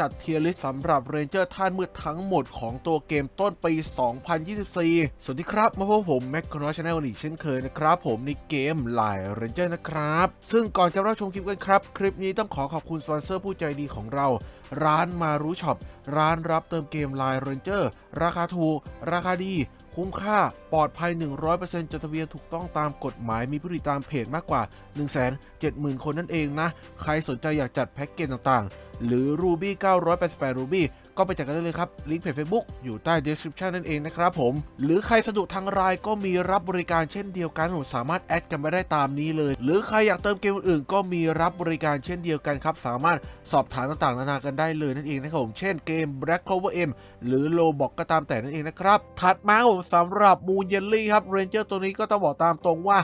จัดเทียร์ลิสต์สำหรับเรนเจอร์ท่านมืดทั้งหมดของตัวเกมต้นปี 2024 สวัสดีครับมาพบผมแม็กคอนชาแนลอีกเช่นเคยนะครับ ผมในเกมหลายเรนเจอร์นะครับ ซึ่งก่อนจะรับชมคลิปกันครับ คลิปนี้ต้องขอขอบคุณสปอนเซอร์ผู้ใจดีของเรา ร้านมารู้ช็อปร้านรับเติมเกมไลน์เรนเจอร์ราคาถูกราคาดี คุ้มค่าปลอดภัย 100%จดทะเบียนถูกต้องตามกฎหมายมีผู้ติดตามเพจมากกว่า 170,000 คนนั่นเองนะ ใครสนใจอยากจัดแพ็กเกจต่างๆ หรือ Ruby 988 Ruby ก็ไปจัดกันได้เลยครับ ลิงก์เพจ Facebook อยู่ใต้ description นั่นเองนะครับผม หรือใครสะดวกทางไลน์ก็มีรับบริการเช่นเดียวกันผมสามารถแอดกันมาได้ตามนี้เลย หรือใครอยากเติมเกมอื่นก็มีรับบริการเช่นเดียวกันครับ สามารถสอบถามต่างๆนานากันได้เลยนั่นเองนะครับผมเช่นเกม Black Clover M หรือ Roblox ก็ตามแต่นั่นเองนะครับถัดมาผมสำหรับ Moon Jelly ครับ Ranger ตัวนี้ก็ต้องบอกตามตรงว่า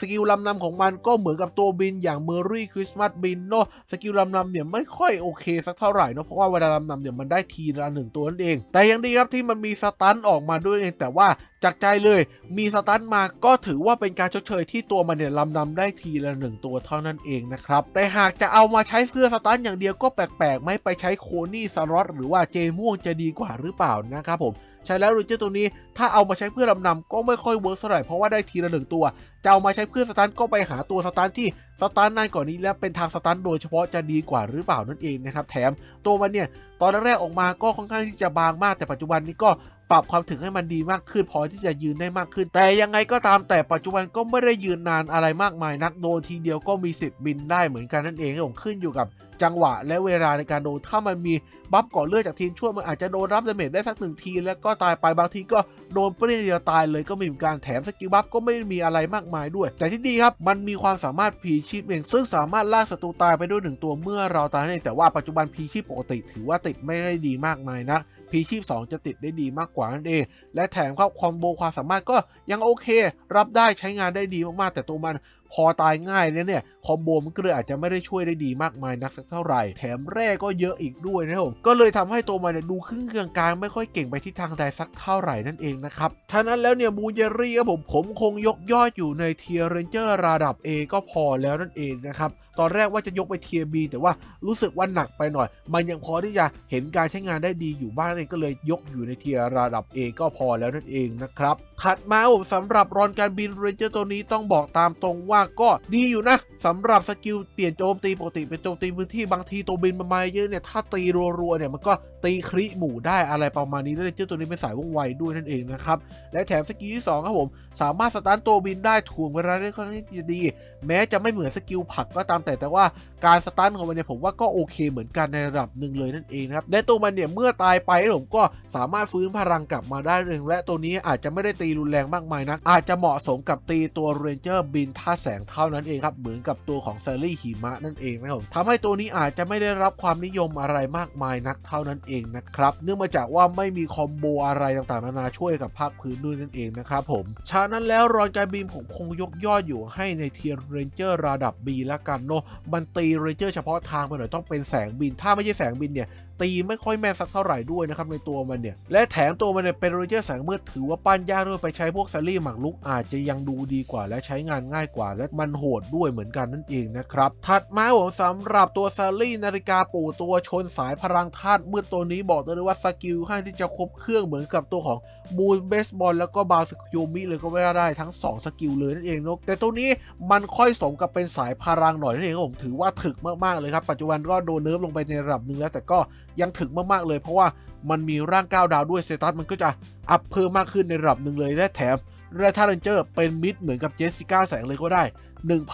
สกิลลำนำของมันก็เหมือนกับตัวบินอย่าง Merry Christmas บินเนาะสกิลลำนำเนี่ยไม่ค่อยโอเคสักเท่าไหร่เนาะเพราะว่าเวลาลำนำเนี่ยมันได้ทีละหนึ่งตัวนั่นเอง แต่ยังดีครับที่มันมีสตันออกมาด้วยเองแต่ว่าจากใจเลยมีสตันมาก็ถือว่าเป็นการชดเชยที่ตัวมันเนี่ยลำนำได้ทีละหนึ่งตัวเท่านั้นเองนะครับแต่หากจะเอามาใช้เพื่อสตันอย่างเดียวก็แปลกๆไม่ไปใช้โคนี่สล็อตหรือว่าเจม่วงจะดีกว่าหรือเปล่านะครับผม ใช้แล้วรูเจอร์ตัวนี้ถ้าเอามาใช้เพื่อลำนำก็ไม่ค่อยเวิร์กเท่าไหร่เพราะว่าได้ทีละหนึ่งตัว จะเอามาใช้เพื่อสตันก็ไปหาตัวสตันที่สตันนานกว่านี้และเป็นทางสตันโดยเฉพาะจะดีกว่าหรือเปล่านั่นเองนะครับแถมตัวมันเนี่ยตอนแรกๆออกมาก็ค่อนข้างที่จะบางมากแต่ปัจจุบันนี้ก็ปรับความถึงให้มันดีมากขึ้นพอที่จะยืนได้มากขึ้น แต่ยังไงก็ตามแต่ปัจจุบันก็ไม่ได้ยืนนานอะไรมากมายนักโดนทีเดียวก็มีสิทธิ์บินได้เหมือนกันนั่นเองครับผมขึ้นอยู่กับ จังหวะและเวลาในการโดนถ้ามันมีบัฟก่อนเลือดจากทีมช่วยมันอาจจะโดนรับดาเมจได้สักหนึ่งทีแล้วก็ตายไปบางทีก็โดนเปรี้ยเดียวตายเลยก็มีเหมือนกันแถมสกิลบัฟก็ไม่มีอะไรมากมายด้วย แต่ที่ดีครับมันมีความสามารถพีชีพเองซึ่งสามารถลากศัตรูตายไปด้วยหนึ่งตัวเมื่อเราตายนั่นเองแต่ว่าปัจจุบันพีชีพปกติ ถือว่าติดไม่ได้ดีมากมายนักพีชีพ 2 จะติดได้ดีมากกว่านั่นเอง และแถมครับคอมโบความสามารถก็ยังโอเค รับได้ใช้งานได้ดีมากๆ แต่ตัวมัน พอตายง่ายเนี่ยเนี่ยคอมโบมันก็เลยอาจจะไม่ได้ช่วยได้ดีมากมายนักสักเท่าไหร่ แถมแร่ก็เยอะอีกด้วยนะครับผมก็เลยทำให้ตัวมันเนี่ยดูครึ่งกลางๆไม่ค่อยเก่งไปที่ทางใดสักเท่าไหร่นั่นเองนะครับฉะนั้นแล้วเนี่ยมูเยรี่ครับผมผมคงยกยอดอยู่ในเทียร์เรนเจอร์ระดับ A ก็พอแล้วนั่นเองนะครับ ตอนแรกว่าจะยกไปเทียบีแต่ว่ารู้สึกว่าหนักไปหน่อย มันยังพอที่จะเห็นการใช้งานได้ดีอยู่บ้างเองก็เลยยกอยู่ในเทียร์ระดับ A ก็พอแล้วนั่นเองนะครับ ถัดมาผมสำหรับรอนการบินเรนเจอร์ตัวนี้ต้องบอกตามตรงว่าก็ดีอยู่นะสำหรับสกิลเปลี่ยนโจมตีปกติเป็นโจมตีพื้นที่บางทีตัวบินมันมาเยอะเนี่ยถ้าตีรัวๆเนี่ยมันก็ตีคริหมู่ได้อะไรประมาณนี้แล้วเรนเจอร์ตัวนี้เป็นสายว่องไวด้วยนั่นเองนะครับและแถมสกิลที่สองครับผมสามารถสตาร์ทตัวบินได้ถ่วงเวลาได้ค่อนข้างจะดี แม้จะไม่เหมือนสกิลผักก็ตามแต่แต่ว่าการสตันของมันเนี่ยผมว่าก็โอเคเหมือนกันในระดับหนึ่งเลยนั่นเองนะครับและตัวมันเนี่ยเมื่อตายไปผมก็สามารถฟื้นพลังกลับมาได้เองและตัวนี้อาจจะไม่ได้ตีรุนแรงมากมายนักอาจจะเหมาะสมกับตีตัวเรนเจอร์บินท่าแสงเท่านั้นเองครับเหมือนกับตัวของเซอรี่หิมะนั่นเองนะครับทำให้ตัวนี้อาจจะไม่ได้รับความนิยมอะไรมากมายนักเท่านั้นเองนะครับเนื่องมาจากว่าไม่มีคอมโบอะไรต่างๆนานาช่วยกับภาคพื้นด้วยนั่นเองนะครับผมฉะนั้นแล้วรอนการบินผมคงยกยอดอยู่ให้ในเทียร์เรนเจอร์ระดับ B ละกันเนมันตีเรนเจอร์เฉพาะทางไปหน่อยต้องเป็นแสงบิน ถ้าไม่ใช่แสงบินเนี่ย ตีไม่ค่อยแม่นสักเท่าไหร่ด้วยนะครับในตัวมันเนี่ย และแถมตัวมันเนี่ยเป็นเรเจอร์แสงมืดถือว่าปั้นยากด้วยไปใช้พวกซารี่หมักลุกอาจจะยังดูดีกว่า และใช้งานง่ายกว่า และมันโหดด้วยเหมือนกันนั่นเองนะครับ ถัดมาผมสำหรับตัวซารี่นาฬิกาปู่ตัวชนสายพลังธาตุมืดตัวนี้บอกได้เลยว่าสกิลให้ที่จะครบเครื่องเหมือนกับตัวของมูนเบสบอลแล้วก็บาสกิลมิเลยก็ไม่ได้ทั้ง 2 สกิลเลยนั่นเองนกแต่ตัวนี้มันค่อยสมกับเป็นสายพลังหน่อยนั่นเองผมถือว่าถึกมากๆเลยครับปัจจุบันก็โดนเนิร์ฟลงไปในระดับนึงแล้วแต่ก็ ยังถึกมากๆเลย เพราะว่ามันมีร่างก้าวดาวด้วยเซตัสมันก็จะอัพเพิ่มมากขึ้นในระดับหนึ่งเลยและแถมเรือท่าเรนเจอร์เป็นมิดเหมือนกับเจสสิก้าแสงเลยก็ได้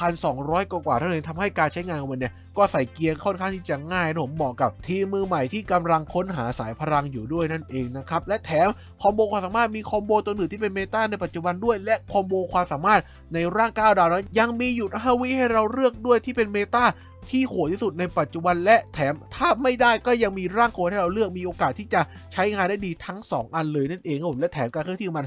1,200 กว่ากว่าเท่านั้นทำให้การใช้งานของมันเนี่ย ก็ใส่เกียร์ค่อนข้างที่จะง่ายนะผมเหมาะกับทีมมือใหม่ที่กำลังค้นหาสายพลังอยู่ด้วยนั่นเองนะครับ และแถมคอมโบความสามารถมีคอมโบตัวหนึ่งที่เป็นเมตาในปัจจุบันด้วย และคอมโบความสามารถในร่างก้าวดาวนั้นยังมีอยู่ฮาวิให้เราเลือกด้วยที่เป็นเมตา ที่โหดที่สุดในปัจจุบันและแถมถ้าไม่ได้ก็ยังมีร่างโกให้เราเลือกมีโอกาสที่จะใช้งานได้ดีทั้ง 2 อันเลยนั่นเองครับผมและแถมการเคลื่อนที่ของมัน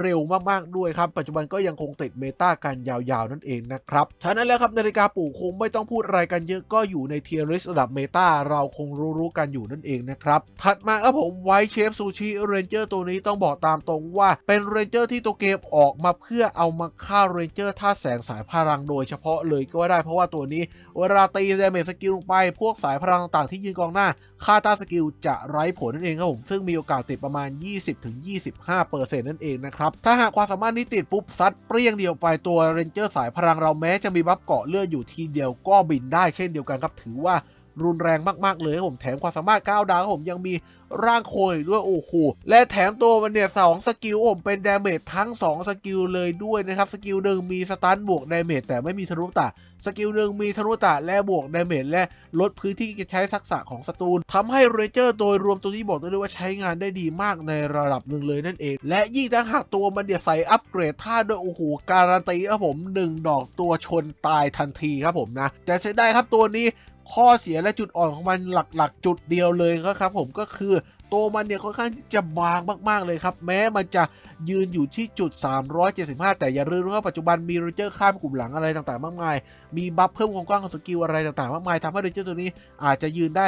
เร็วมากๆด้วยครับ ปัจจุบันก็ยังคงติดเมตากันยาวๆ นั่นเองนะครับ ฉะนั้นแล้วครับนาฬิกาปู่คงไม่ต้องพูดอะไรกันเยอะก็อยู่ในเทียร์ลิสระดับเมตาเราคงรู้ๆกันอยู่นั่นเองนะครับถัดมาครับผมไวเชฟซูชิเรนเจอร์ตัวนี้ต้องบอกตามตรงว่าเป็นเรนเจอร์ที่ตัวเกมออกมาเพื่อเอามาฆ่าเรนเจอร์ท่าแสงสายพลังโดยเฉพาะเลยก็ได้เพราะว่าตัวนี้เวลาตีเดเมจสกิลลงไป พวกสายพลังต่างๆที่ยืนกองหน้าค่าต้าสกิลจะไร้ผลนั่นเองครับผมซึ่งมีโอกาสติดประมาณ 20-25%นั่นเองนะครับถ้าหากความสามารถนี้ติดปุ๊บซัดเปรี้ยงเดียวไปตัวเรนเจอร์สายพลังเราแม้จะมีบัฟเกาะเลือดอยู่ทีเดียวก็บินได้เช่นเดียวกันครับถือว่า รุนแรงมากๆเลยครับผมแถมความสามารถก้าวดาวครับผมยังมีร่างโคลนด้วยโอ้โหและแถมตัวมันเนี่ยสองสกิลผมเป็นดาเมจทั้ง 2 สกิลเลยด้วยนะครับสกิลหนึ่งมีสตันบวกดาเมจแต่ไม่มีทะลุตาสกิลหนึ่งมีทะลุตะและบวกดาเมจและลดพื้นที่การใช้ทักษะของศัตรูทำให้เรเจอร์โดยรวมตัวนี้บอกได้เลยว่าใช้งานได้ดีมากในระดับหนึ่งเลยนั่นเอง และยิ่งถ้าหากตัวมันเดี๋ยใส่อัปเกรดท่าด้วยโอ้โหการันตีครับผม 1 ดอกตัวชนตายทันทีครับผมนะแต่เสียดายครับตัวนี้ ข้อเสียและจุดอ่อนของมันหลักๆ จุดเดียวเลยก็ครับ ผมก็คือตัวมันเนี่ยค่อนข้างที่จะบางมากๆเลยครับ แม้มันจะยืนอยู่ที่จุด 375 แต่อย่าลืมว่าปัจจุบันมีโรเจอร์ข้ามกลุ่มหลังอะไรต่างๆ มากมาย มีบัฟเพิ่มความกว้างของสกิลอะไรต่างๆ มากมายทำให้โรเจอร์ตัวนี้อาจจะยืนได้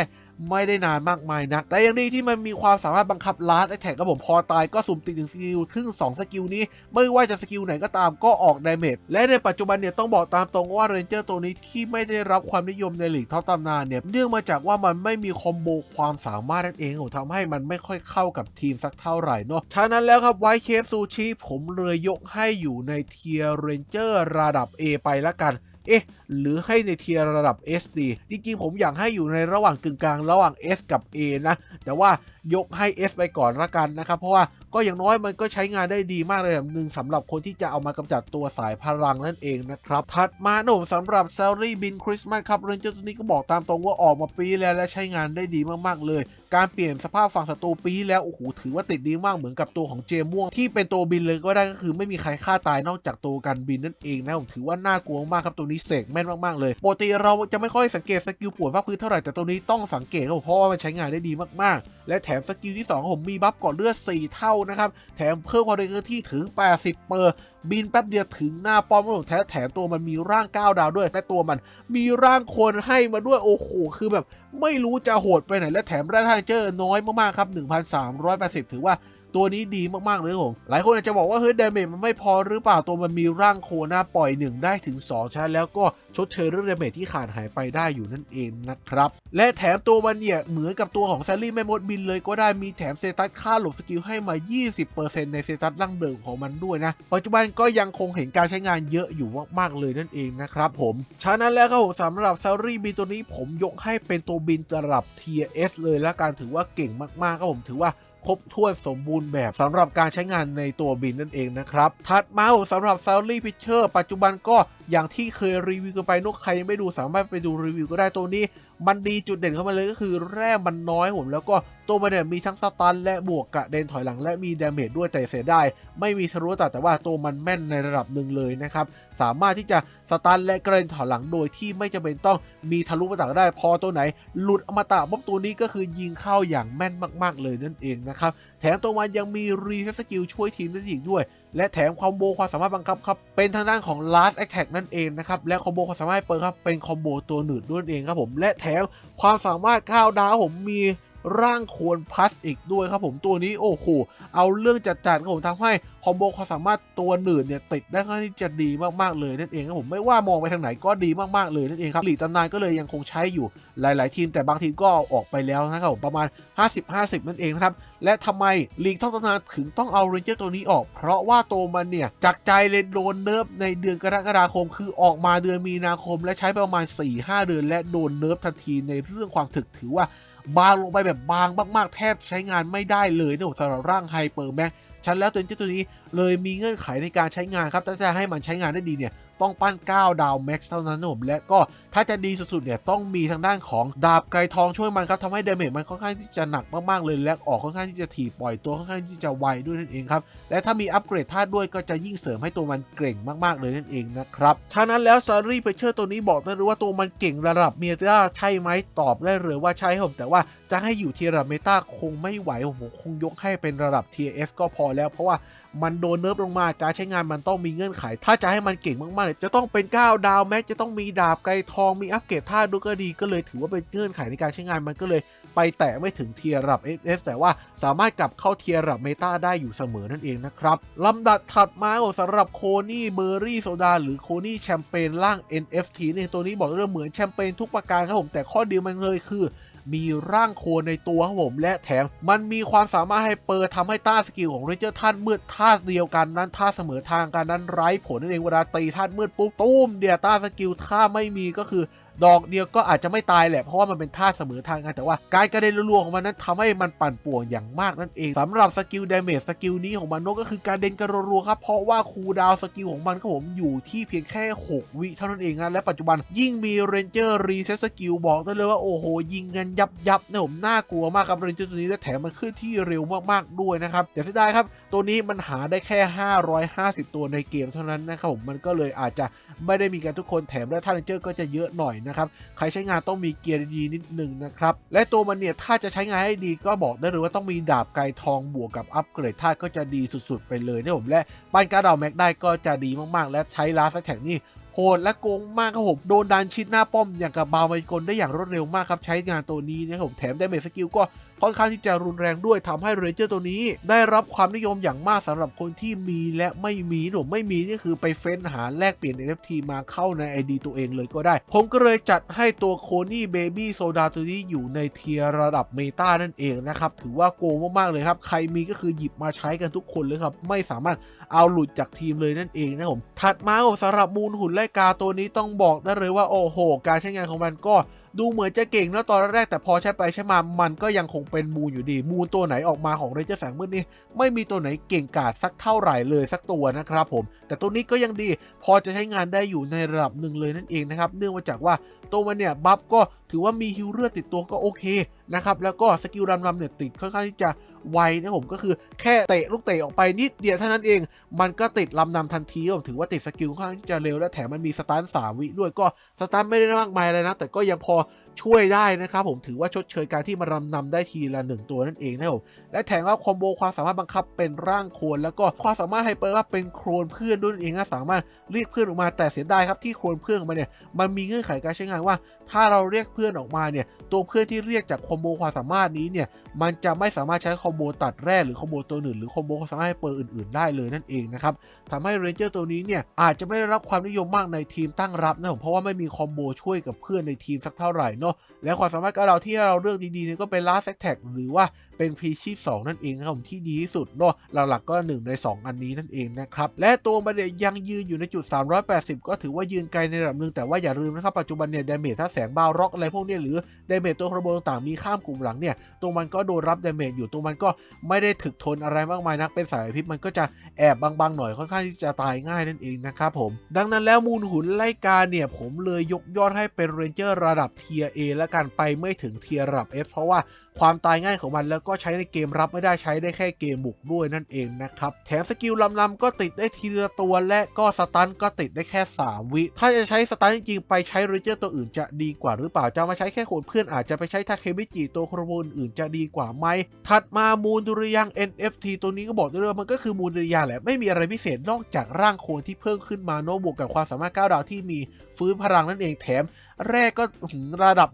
ไม่ได้นานมากมายนะแต่ยังดีที่มันมีความสามารถบังคับลาสแอแท็กกับผมพอตายก็สุ่มติดถึงสกิลทึ่ง2สกิลนี้ ไม่ว่าจะสกิลไหนก็ตามก็ออกดาเมจและในปัจจุบันเนี่ยต้องบอกตามตรงว่าเรนเจอร์ตัวนี้ที่ไม่ได้รับความนิยมในหลีกท็อปตำนานเนี่ยเนื่องมาจากว่ามันไม่มีคอมโบความสามารถนั่นเองผมทำให้มันไม่ค่อยเข้ากับทีมสักเท่าไหร่เนาะฉะนั้นแล้วครับไวเคฟซูชิผมเลยยกให้อยู่ในเทียร์เรนเจอร์ระดับ A ไปละกัน เอ๊ะ หรือให้ในเทียร์ระดับ S ดี จริงๆ ผมอยากให้อยู่ในระหว่างกึ่งกลางระหว่าง S กับ A นะ แต่ว่ายกให้ S ไปก่อนละกันนะครับ เพราะว่า ก็อย่างน้อยมันก็ใช้งานได้ดีมากเลยแบบหนึ่งสำหรับคนที่จะเอามากำจัดตัวสายพลังนั่นเองนะครับ ถัดมาหนมสำหรับ s a l r y Bin Christmas ครับเรนเจอร์ตัวนี้ก็บอกตามตรงว่าออกมาปีแล้วและใช้งานได้ดีมากๆเลย การเปลี่ยนสภาพฝั่งศัตรูปีแล้วโอ้โหถือว่าติดดีมากเหมือนกับตัวของเจมม่วงที่เป็นตัวบินเลยก็ได้ก็คือไม่มีใครฆ่าตายนอกจากตัวกันบินนั่นเองนะผมถือว่าน่ากลัวมากครับตัวนี้เสกแม่นมากๆเลยปกติเราจะไม่ค่อยสังเกตสกิลปวดภาคพื้นเท่าไหร่แต่ตัวนี้ต้องสังเกตครับเพราะว่ามันใช้งานได้ดีมากๆ และแถมสกิลที่2ผมมีบัฟก่อนเลือด4เท่านะครับ แถมเพิ่มความเร็วที่ถึง 80 เปอร์บินแป๊บเดียวถึงหน้าป้อมผมแท้แถมตัวมันมีร่าง 9 ดาวด้วยแต่ตัวมันมีร่างคนให้มาด้วยโอ้โหคือแบบ ไม่รู้จะโหดไปไหนและแถมแร่ทางเจอน้อยมากๆครับ 1,380 ถือว่า ตัวนี้ดีมากๆเลยผมหลายคนอาจจะบอกว่าเฮ้ยดาเมจมันไม่พอหรือเปล่าตัวมันมีร่างโคหน้าปล่อย 1 ได้ถึง 2ชั้นแล้วก็ชดเชยเรื่องดาเมจที่ขาดหายไปได้อยู่นั่นเองนะครับ และแถมตัวมันเนี่ย เหมือนกับตัวของแซลลี่แม่มดบินเลยก็ได้มีแถมเซตัสค่าหลบสกิลให้มา 20%ในเซตัสดั้งเดิมของมันด้วยนะ ปัจจุบันก็ยังคงเห็นการใช้งานเยอะอยู่มากๆเลยนั่นเองนะครับผมฉะนั้นแล้วครับผมสำหรับแซลลี่บินตัวนี้ผมยกให้เป็นตัวบินระดับ Tier S เลยและการถือว่าเก่งมากๆครับผมถือว่า ครบถ้วนสมบูรณ์แบบสำหรับการใช้งานในตัวบินนั่นเองนะครับ ถัดมาผมสำหรับ s a l ลี่พิเชอร์ปัจจุบันก็ อย่างที่เคยรีวิวกันไปนกใครยังไม่ดูสามารถไปดูรีวิวก็ได้ตัวนี้ มันดีจุดเด่นเข้ามาเลยก็คือแร่มันน้อยผมแล้วก็ตัวมันเนี่ยมีทั้งสตันและบวกกระเด็นถอยหลังและมีดาเมจด้วยแต่เสียได้ไม่มีทะลุตัดแต่ว่าตัวมันแม่นในระดับหนึ่งเลยนะครับสามารถที่จะสตันและกระเด็นถอยหลังโดยที่ไม่จำเป็นต้องมีทะลุมาตัดได้พอตัวไหน หลุดอมตะปุ๊บตัวนี้ก็คือยิงเข้าอย่างแม่นมาก ๆ เลยนั่นเองนะครับแถมตัวมันยังมีรีเซ็ตสกิลช่วยทีมได้อีกด้วย และแถมคอมโบความสามารถบังคับครับเป็นทางด้านของ last attack นั่นเองนะครับ และคอมโบความสามารถเปิดครับเป็นคอมโบตัวหนืดด้วยนั่นเองครับผมและแถมความสามารถข้าวดาวผมมี ร่างโควรพัสอีกด้วยครับผมตัวนี้โอ้โหเอาเรื่องจัดๆครับผมทำให้คอมโบความสามารถตัวหนืดเนี่ยติดได้ค่อนข้างที่จะดีมากๆเลยนั่นเองครับผมไม่ว่ามองไปทางไหนก็ดีมากๆเลยนั่นเองครับหลีตำนานก็เลยยังคงใช้อยู่หลาย ๆ ทีมแต่บางทีมก็ออกไปแล้วนะครับผมประมาณ 50-50 นั่นเองนะครับและทำไมลีกท่องตำนานถึงต้องเอาเรนเจอร์ตัวนี้ออก เพราะว่าตัวมันเนี่ยจากใจเลยโดนเนิร์ฟในเดือนกรกฎาคม คือออกมาเดือนมีนาคม และใช้ประมาณ 4-5 เดือนและโดนเนิร์ฟทันทีในเรื่องความถึกถือว่า บางลงไปแบบบางมากๆ แทบใช้งานไม่ได้เลยนะสำหรับร่างไฮเปอร์แม็ก ฉันแล้วตัวเจ้ตัวนี้เลยมีเงื่อนไขในการใช้งานครับถ้าจะให้มันใช้งานได้ดีเนี่ยต้องปั้น 9 ดาวแม็กซ์เท่านั้นนะผมและก็ถ้าจะดีสุดๆเนี่ยต้องมีทางด้านของดาบไกรทองช่วยมันครับทำให้เดเมจมันค่อนข้างที่จะหนักมากๆเลย และออกค่อนข้างที่จะถีบปล่อยตัวค่อนข้างที่จะไวด้วยนั่นเองครับและถ้ามีอัปเกรดธาตุด้วยก็จะยิ่งเสริมให้ตัวมันเก่งมากๆเลยนั่นเองนะครับฉะนั้นแล้วซารีเพเชอร์ตัวนี้บอกได้เลยว่าตัวมันเก่งระดับเมตาใช่ไหมตอบได้เลยว่าใช่ครับผมแต่ว่าจะให้อยู่ที่ระดับเมตาคงไม่ไหวผมคงยกให้เป็นระดับ TS ก็พอแล้ว เพราะว่ามันโดนเนิร์ฟลงมาการใช้งานมันต้องมีเงื่อนไข ถ้าจะให้มันเก่งมากๆเนี่ยจะต้องเป็น9ดาวแม็กจะต้องมีดาบไกรทองมีอัปเกรดท่าดูก็ดีก็เลยถือว่าเป็นเงื่อนไขในการใช้งานมันก็เลย ไปแตะไม่ถึงเทียร์ระดับ SS แต่ว่าสามารถกลับเข้าเทียร์ระดับเมตาได้อยู่เสมอนั่นเองนะครับลำดับถัดมาสำหรับโคนี่เบอร์รี่โซดาหรือโคนี่แชมเปญร่าง NFT เนี่ยตัวนี้บอกเลยว่าเหมือนแชมเปญทุกประการครับผมแต่ข้อดีมันเลยคือ มีร่างโคในตัวครับผมและแถม มันมีความสามารถให้เปิดทำให้ต้าสกิลของเรนเจอร์ท่านมืดท่าเดียวกันนั้นท่าเสมอทางกันนั้นไร้ผลนั่นเองเวลาตีท่านมืดปุ๊บตุ้มเดียวต้าสกิลถ้าไม่มีก็คือ ดอกเดียวก็อาจจะไม่ตายแหละเพราะว่ามันเป็นท่าเสมอทางกันแต่ว่า การกระเด็นรัวๆของมันนั้นทำให้มันปั่นป่วนอย่างมากนั่นเองสำหรับสกิลดาเมจสกิลนี้ของมันก็คือการเด่นกระรัวๆครับเพราะว่าคูดาวสกิลของมันครับผมอยู่ที่เพียงแค่ 6 วิเท่านั้นเองนะและปัจจุบันยิ่งมีเรนเจอร์รีเซ็ตสกิลบอกได้เลยว่าโอ้โหยิงกันยับยับๆนะผมน่ากลัวมากครับเรนเจอร์ตัวนี้และแถมมันเคลื่อนที่เร็วมากๆด้วยนะครับแต่เสียดายครับตัวนี้มันหาได้แค่ 550 ตัวในเกมเท่านั้นนะครับผมมันก็เลยอาจจะไม่ได้มีกันทุกคนแถมและท่าเรนเจอร์ก็จะเยอะหน่อยนะครับ ใครใช้งานต้องมีเกียร์ดีนิดหนึ่งนะครับ และตัวมันเนี่ย ถ้าจะใช้งานให้ดีก็บอกได้เลยว่าต้องมีดาบไกลทองบวกกับอัปเกรดท่าตุก็จะดีสุดๆ ไปเลยนะผมและปั้นการดาแม็กได้ก็จะดีมากๆ และใช้ลาสแท็กนี่โหดและโกงมากครับผมโดนดันชิดหน้าป้อมอย่างกับบาวไมกลได้อย่างรวดเร็วมากครับใช้งานตัวนี้นะครับผมแถมได้เมสกิลก็ ค่อนข้างที่จะรุนแรงด้วยทำให้เรนเจอร์ตัวนี้ ได้รับความนิยมอย่างมากสำหรับคนที่มีและไม่มีหนูไม่มีนี่คือไปเฟ้นหาแลกเปลี่ยน NFT มาเข้าใน ID ตัวเองเลยก็ได้ ผมก็เลยจัดให้ตัวโคนี่เบบี้โซดาตัวนี้อยู่ในเทียร์ระดับเมตานั่นเองนะครับถือว่าโกงมากๆเลยครับ ใครมีก็คือหยิบมาใช้กันทุกคนเลยครับ ไม่สามารถเอาหลุดจากทีมเลยนั่นเองนะผมถัดมาสำหรับมูลหุ่นไลกาตัวนี้ต้องบอกได้เลยว่าโอ้โห การใช้งานของมันก็ดูเหมือนจะเก่งนะตอนแรกแต่พอใช้ไปใช้มามันก็ยังคงเป็นมูนอยู่ดี มูนตัวไหนออกมาของเรเจอร์แสงมืดนี่ไม่มีตัวไหนเก่งกาจสักเท่าไหร่เลยสักตัวนะครับผม แต่ตัวนี้ก็ยังดี พอจะใช้งานได้อยู่ในระดับหนึ่งเลยนั่นเองนะครับ เนื่องมาจากว่าตัวมันเนี่ยบัฟก็ ถือว่ามีฮิวเลือดติดตัวก็โอเคนะครับแล้วก็สกิลรำๆเนี่ยติดค่อนข้างที่จะไวนะผมก็คือแค่เตะลูกเตะออกไปนิดเดียวเท่านั้นเอง มันก็ติดลำนำทันทีผมถือว่าติดสกิลค่อนข้างที่จะเร็วและแถมมันมีสตาร์ทสามวิด้วยก็สตาร์ทไม่ได้มากมายเลยนะ แต่ก็ยังพอ ช่วยได้นะครับผมถือว่าชดเชยการที่มารำนำได้ทีละหนึ่งตัวนั่นเองนะครับและแถมว่าคอมโบความสามารถบังคับเป็นร่างโคลนแล้วก็ความสามารถไฮเปอร์ว่าเป็นโคลนเพื่อนด้วยนั่นเองนะสามารถเรียกเพื่อนออกมาแต่เสียดายครับที่โคลนเพื่อนออกมาเนี่ยมันมีเงื่อนไขการใช้งานว่า ถ้าเราเรียกเพื่อนออกมาเนี่ยตัวเพื่อนที่เรียกจากคอมโบความสามารถนี้เนี่ยมันจะไม่สามารถใช้คอมโบตัดแร่หรือคอมโบตัวอื่นหรือคอมโบความสามารถไฮเปอร์อื่นๆ ได้เลยนั่นเองนะครับทำให้เรนเจอร์ตัวนี้เนี่ยอาจจะไม่ได้รับความนิยมมากในทีมตั้งรับนะผมเพราะว่าไม่มีคอมโบช่วยกับเพื่อนในทีมสักเท่าไหร่เนาะและความสามารถของเราที่เราเลือกดีๆเนี่ยก็เป็นลาสแท็กหรือว่าเป็นพรีชีพ2นั่นเองครับผมที่ดีที่สุดเนาะหลักๆก็ 1 ใน 2 อันนี้นั่นเองนะครับและตัวมันเนี่ยยังยืนอยู่ในจุด 380 ก็ถือว่ายืนไกลในระดับหนึ่งแต่ว่าอย่าลืมนะครับปัจจุบันเนี่ยดาเมจถ้าแสงบาร็อกอะไรพวกนี้หรือดาเมจตัวคร์โบต่างๆมีข้ามกลุ่มหลังเนี่ยตัวมันก็โดนรับดาเมจอยู่ตัวมันก็ไม่ได้ถึกทนอะไรมากมายนักเป็นสายพิษมันก็จะแอบบางๆหน่อยค่อนข้างที่จะตายง่ายนั่นเองนะครับผมดังนั้นแล้วมูลหุนไล่กาเนี่ยผมเลยยกยอดให้เป็นเรนเจอร์ระดับเทียอและกันไปไม่ถึงเทียระดับ F เพราะว่า ความตายง่ายของมันแล้วก็ใช้ในเกมรับไม่ได้ใช้ได้แค่เกมบุกด้วยนั่นเองนะครับแถมสกิลลำๆก็ติดได้ทีละตัวและก็สตันก็ติดได้แค่ 3 วิ ถ้าจะใช้สตันจริงๆไปใช้เรเจอร์ตัวอื่นจะดีกว่าหรือเปล่าจะมาใช้แค่โขนเพื่อนอาจจะไปใช้ทาเคมิจิตัวโครโบนอื่นจะดีกว่าไหมถัดมามูลดุริยัง NFT ตัวนี้ก็บอกด้เลยว่ามันก็คือมูลดุริยังแหละไม่มีอะไรพิเศษนอกจากร่างโคลนที่เพิ่มขึ้นมาโนบวกกับความสามารถก้าวดาวที่มีฟื้นพลังนั่นเองแถม แรกก็ระดับ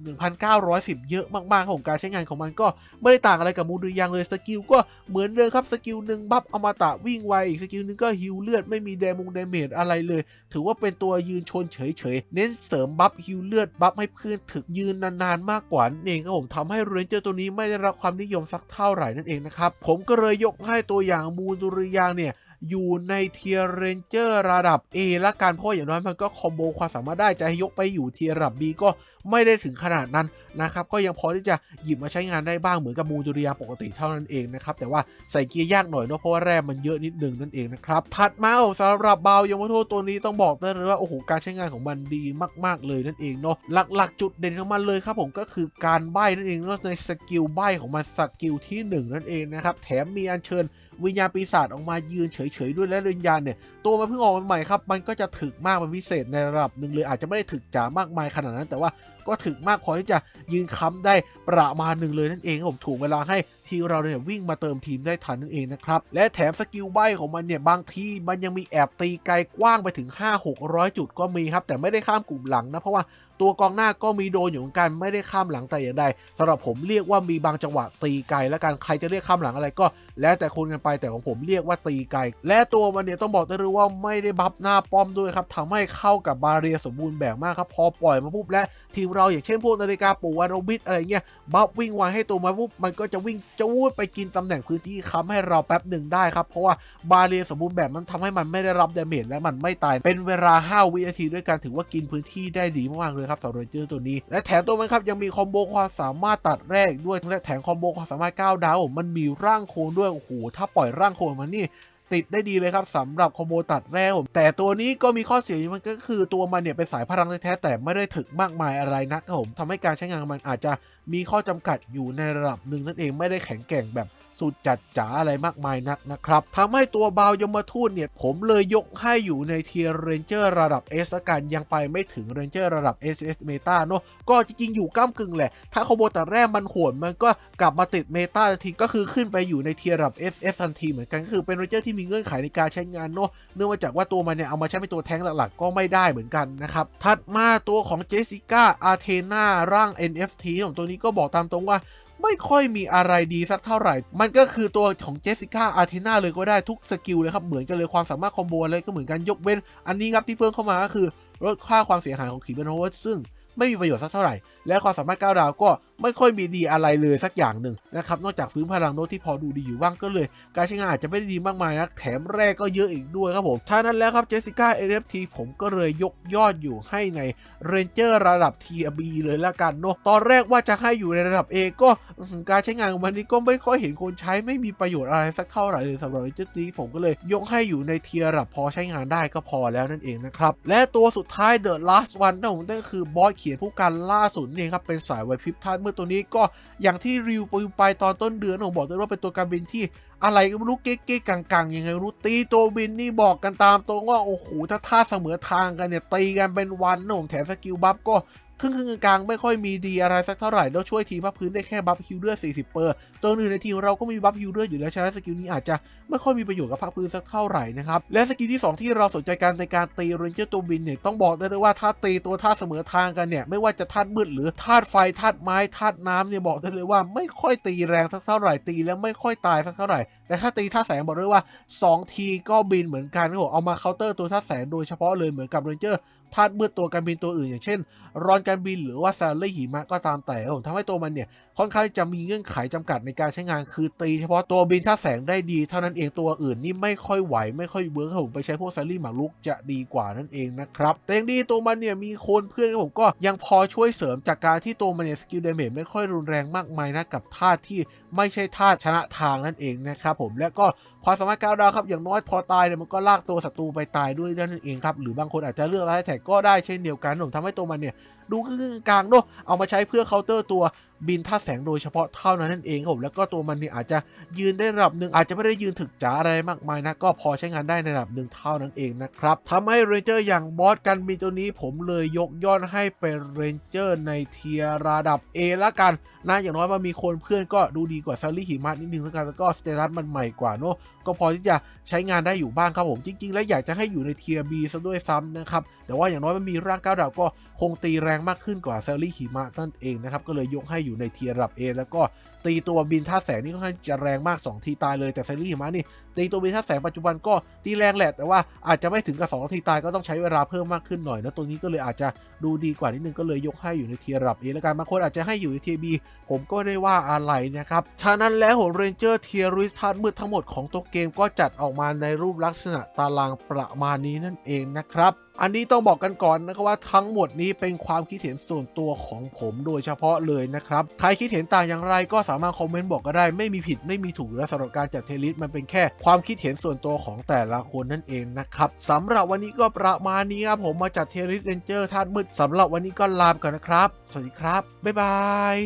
1,910 เยอะมากๆของการใช้งานของมันก็ไม่ได้ต่างอะไรกับมูนดุริยังเลยสกิลก็เหมือนเดิมครับสกิลหนึ่งบัฟอมตะวิ่งไวอีกสกิลหนึ่งก็ฮิวเลือดไม่มีเดมงเดเมจอะไรเลย ถือว่าเป็นตัวยืนชนเฉยๆ เน้นเสริมบัฟฮิวเลือดบัฟให้เพื่อนถึกยืนนานๆมากกว่านเองครับผมทำให้เรนเจอร์ตัวนี้ไม่ได้รับความนิยมสักเท่าไหร่นั่นเองนะครับผมก็เลยยกให้ตัวอย่างมูนดุริยางเนี่ย อยู่ในเทียร์เรนเจอร์ระดับ A ละกันเพราะอย่างน้อยมันก็คอมโบความสามารถได้จะให้ยกไปอยู่เทียร์ระดับ B ก็ไม่ได้ถึงขนาดนั้นนะครับก็ยังพอที่จะหยิบมาใช้งานได้บ้างเหมือนกับมูลดุริยาปกติเท่านั้นเองนะครับแต่ว่าใส่เกียร์ยากหน่อยเนาะเพราะว่าแร่มันเยอะนิดนึงนั่นเองนะครับถัดมาสำหรับเบายมโทตัวนี้ต้องบอกได้เลยว่าโอ้โหการใช้งานของมันดีมาก ๆ เลยนั่นเองเนาะหลักๆ จุดเด่นของมันเลยครับผมก็คือการใบ้นั่นเองเนาะในสกิลใบ้ของมันสกิลที่หนึ่งนั่นเองนะครับแถมมีอัญเชิญ วิญญาณปีศาจออกมายืนเฉยๆด้วยและวิญญาณเนี่ยตัวมันเพิ่งออกมาใหม่ครับ มันก็จะถึกมากเป็นพิเศษในระดับหนึ่งเลยอาจจะไม่ได้ถึกจ๋ามากมายขนาดนั้น แต่ว่าก็ถึกมากพอที่จะยืนค้ำได้ประมาณหนึ่งเลยนั่นเองผมถูกเวลาให้ ทีมเราเนี่ยวิ่งมาเติมทีมได้ทันนั่นเองนะครับ และแถมสกิลใบของมันเนี่ยบางทีมันยังมีแอบตีไกลกว้างไปถึง 5 600 จุดก็มีครับ แต่ไม่ได้ข้ามกลุ่มหลังนะ เพราะว่าตัวกองหน้าก็มีโดนอยู่เหมือนกันไม่ได้ข้ามหลังแต่อย่างใดสำหรับผมเรียกว่ามีบางจังหวะตีไกลแล้วกันใครจะเรียกข้ามหลังอะไรก็ แล้วแต่คนกันไปแต่ของผมเรียกว่าตีไกล และตัวมันเนี่ยต้องบอกได้เลยว่าไม่ได้บัฟหน้าป้อมด้วยครับทำให้เข้ากับบาเรียสมบูรณ์แบบมากครับพอปล่อยมาปุ๊บและทีมเราอย่างเช่นพวกนาฬิกาปูวานโรบิทอะไรเงี้ยบัฟวิ่งไวให้ตัวมาปุ๊บมันก็จะวิ่งจะวูดไปกินตำแหน่งพื้นที่ค้ำให้เราแป๊บหนึ่งได้ครับ เพราะว่าบาเรียสมบูรณ์แบบมันทำให้มันไม่ได้รับดาเมจและมันไม่ตาย เป็นเวลา 5 วินาทีด้วยกันถือว่ากินพื้นที่ได้ดีมากๆเลยครับสำหรับเรนเจอร์ตัวนี้ และแถมตัวมันครับยังมีคอมโบความสามารถตัดแรกด้วยและแถมคอมโบความสามารถ9ดาวมันมีร่างโคลนด้วยโอ้โหถ้าปล่อยร่างโคลนมันนี่ ติดได้ดีเลยครับสำหรับคอมโบตัดแรกผมแต่ตัวนี้ก็มีข้อเสียอยู่มันก็คือตัวมันเนี่ยเป็นสายพลังแท้แต่ไม่ได้ถึกมากมายอะไรนะครับผมทำให้การใช้งานมันอาจจะมีข้อจำกัดอยู่ในระดับหนึ่งนั่นเองไม่ได้แข็งแกร่งแบบ สุดจัดจ๋าอะไรมากมายนักนะครับทำให้ตัวบาวยมทูตเนี่ย ผมเลยยกให้อยู่ในเทียร์เรนเจอร์ระดับ S ละกันยังไปไม่ถึงเรนเจอร์ระดับ SS เมตาเนาะก็จริงๆอยู่ก้ามกึ่งแหละ ถ้าคอมโบตัดแรกมันโหดมันก็กลับมาติดเมตาทีก็คือขึ้นไปอยู่ในเทียร์ระดับ SS ทันทีเหมือนกันก็คือเป็นเรนเจอร์ที่มีเงื่อนไขในการใช้งานเนาะเนื่องมาจากว่าตัวมันเนี่ยเอามาใช้เป็นตัวแทงหลักๆ ก็ไม่ได้เหมือนกันนะครับถัดมาตัวของเจสสิก้าอาเทนาร่าง NFT ของตัวนี้ก็บอกตามตรงว่า ไม่ค่อยมีอะไรดีสักเท่าไหร่ มันก็คือตัวของเจสสิก้าอาร์เทนาเลยก็ได้ทุกสกิลเลยครับ เหมือนกันเลยความสามารถคอมโบอะไรก็เหมือนกันยกเว้น อันนี้ครับที่เพิ่มเข้ามาก็คือลดค่าความเสียหายของขีปนาวุธซึ่งไม่มีประโยชน์สักเท่าไหร่ และความสามารถก้าวดาวก็ไม่ค่อยมีดีอะไรเลยสักอย่างหนึ่งนะครับนอกจากฟื้นพลังโน้ตที่พอดูดีอยู่บ้างก็เลย การใช้งานอาจจะไม่ได้ดีมากมายนะแถมแรกก็เยอะอีกด้วยครับผมท่านั้นแล้วครับเจสสิก้า NFT ผมก็เลยยกยอดอยู่ให้ในเรนเจอร์ระดับ TB เลยละกันเนาะตอนแรกว่าจะให้อยู่ในระดับ A ก็การใช้งานของมันนี่ก็ไม่ค่อยเห็นคนใช้ไม่มีประโยชน์อะไรสักเท่าไหร่เลยสำหรับเรนเจอร์นี้ผมก็เลยยกให้อยู่ในเทียร์ระดับพอใช้งานได้ก็พอแล้วนั่นเองนะครับและตัวสุดท้าย The Last One นะผมนั่นคือบอสเขียนผู้การล่าสุดนี่ครับเป็นสายไวพริบท่านเมื่อตัวนี้ก็อย่างที่รีวิวไปตอนต้นเดือนผมบอกได้ว่าเป็นตัวการบินที่อะไรก็ไม่รู้เก๊กๆกังๆยังไงไม่รู้ตีตัวบินนี่บอกกันตามตรงว่าโอ้โหถ้าท่าเสมอทางกันเนี่ยตีกันเป็นวันนะผมแถมสกิลบัฟก็ ครึ่งกลางไม่ค่อยมีดีอะไรสักเท่าไหร่ แล้วช่วยทีมพักพื้นได้แค่บัฟฮิลเดอร์40 เปอร์ ตัวอื่นในทีมเราก็มีบัฟฮิลเดอร์อยู่แล้วฉะนั้นสกิลนี้อาจจะไม่ค่อยมีประโยชน์กับพักพื้นสักเท่าไหร่นะครับ และสกิลที่สองที่เราสนใจกันในการตีเรนเจอร์ตัวบินเนี่ยต้องบอกได้เลยว่าถ้าตีตัวท่าเสมอทางกันเนี่ยไม่ว่าจะธาตุมืดหรือธาไฟธาไม้ธาน้ำเนี่ยบอกได้เลยว่าไม่ค่อยตีแรงสักเท่าไหร่ตีแล้วไม่ค่อยตายสักเท่าไหร่ แต่ถ้าตีท่าแสงบอกเลยว่า 2 ทีก็บินเหมือนกันครับผมเอามาเคาน์เตอร์ตัวท่าแสงโดยเฉพาะเลยเหมือนกับเรนเจอร์ธาตุมืดตัวการบินตัวอื่น อย่างเช่น รอนการบินหรือว่าซาเลหิมะก็ตามแต่ผมทำให้ตัวมันเนี่ยค่อนข้างจะมีเงื่อนไขจำกัดในการใช้งานคือตีเฉพาะตัวบินท่าแสงได้ดีเท่านั้นเองตัวอื่นนี่ไม่ค่อยไหวไม่ค่อยเวิร์กครับผมไปใช้พวกซาลี่หมากรุกจะดีกว่านั่นเองนะครับแต่ยังดีตัวมันเนี่ยมีโคนเพื่อนผมก็ยังพอช่วยเสริมจากการที่ตัวมันเนี่ยสกิลเดเมจไม่ค่อยรุนแรงมากมายนะกับธาตุที่ไม่ใช่ธาตุชนะทางนั่นเองนะครับผมและก็ความสามารถก้าวดาวครับอย่างน้อยพอตายเนี่ยมันก็ลากตัวศัตรูไปตายด้วยนั่นเองครับหรือบางคนอาจจะเลือกไลท์แท็ก็ได้เช่นเดียวกันผมทำให้ตัวมันเนี่ย ดูกึ่งกลางๆเนอะเอามาใช้เพื่อเคาน์เตอร์ตัวบินท่าแสงโดยเฉพาะเท่านั้นนั่นเองครับผมแล้วก็ตัวมันเนี่ยอาจจะยืนได้ระดับหนึ่งอาจจะไม่ได้ยืนถึกจ๋าอะไรมากมายนะ ก็พอใช้งานได้ในระดับหนึ่งเท่านั้นเองนะครับทำให้เรนเจอร์อย่างบอสกันมีตัวนี้ผมเลยยกย่อนให้เป็นเรนเจอร์ในเทียร์ระดับ A ละกันนะอย่างน้อยมันมีคนเพื่อนก็ดูดีกว่าซารี่หิมะนิดนึงแล้วกันแล้วก็สเตตัสมันใหม่กว่าเนอะก็พอที่จะใช้งานได้อยู่บ้างครับผมจริง ๆ แล้วอยากจะให้อยู่ในเทียร์ B ซะด้วยซ้ำนะครับแต่ว่าอย่างน้อยมันมีร่างก้าวดาวก็คงตีแรงมากขึ้นกว่าแซลลี่หิมะนั่นเองนะครับก็เลยยกให้อยู่ในเทียร์ระดับ A แล้วก็ ตีตัวบินท่าแสงนี่ค่อนข้างจะแรงมาก 2 ทีตายเลยแต่ซรี่หิมะนี่ตีตัวบินท่าแสงปัจจุบันก็ตีแรงแหละ แต่ว่าอาจจะไม่ถึงกับ2ทีตายก็ต้องใช้เวลาเพิ่มมากขึ้นหน่อยนะตัวนี้ก็เลยอาจจะดูดีกว่านิดนึงก็เลยยกให้อยู่ในเทียร์ระดับ A แล้วกันบางคนอาจจะให้อยู่ในเทียร์ B ผมก็ไม่ได้ว่าอะไรนะครับฉะนั้นแล้วโหเรนเจอร์เทียร์ริสธาตุมืดทั้งหมดของตัวเกมก็จัดออกมาในรูปลักษณะตารางประมาณนี้นั่นเองนะครับอันนี้ต้องบอกกันก่อนนะครับว่าทั้งหมดนี้เป็นความคิดเห็นส่วนตัวของผมโดยเฉพาะเลยนะครับใครคิดเห็นต่างอย่างไรก็สามารถคอมเมนต์บอกก็ได้ไม่มีผิดไม่มีถูกและสำหรับการจัดเทลิสมันเป็นแค่ความคิดเห็นส่วนตัวของแต่ละคนนั่นเองนะครับสำหรับวันนี้ก็ประมาณนี้ครับผมมาจัดเทลิสเรนเจอร์ธาตุมืดสำหรับวันนี้ก็ลาไปก่อนนะครับ สวัสดีครับ บ๊ายบาย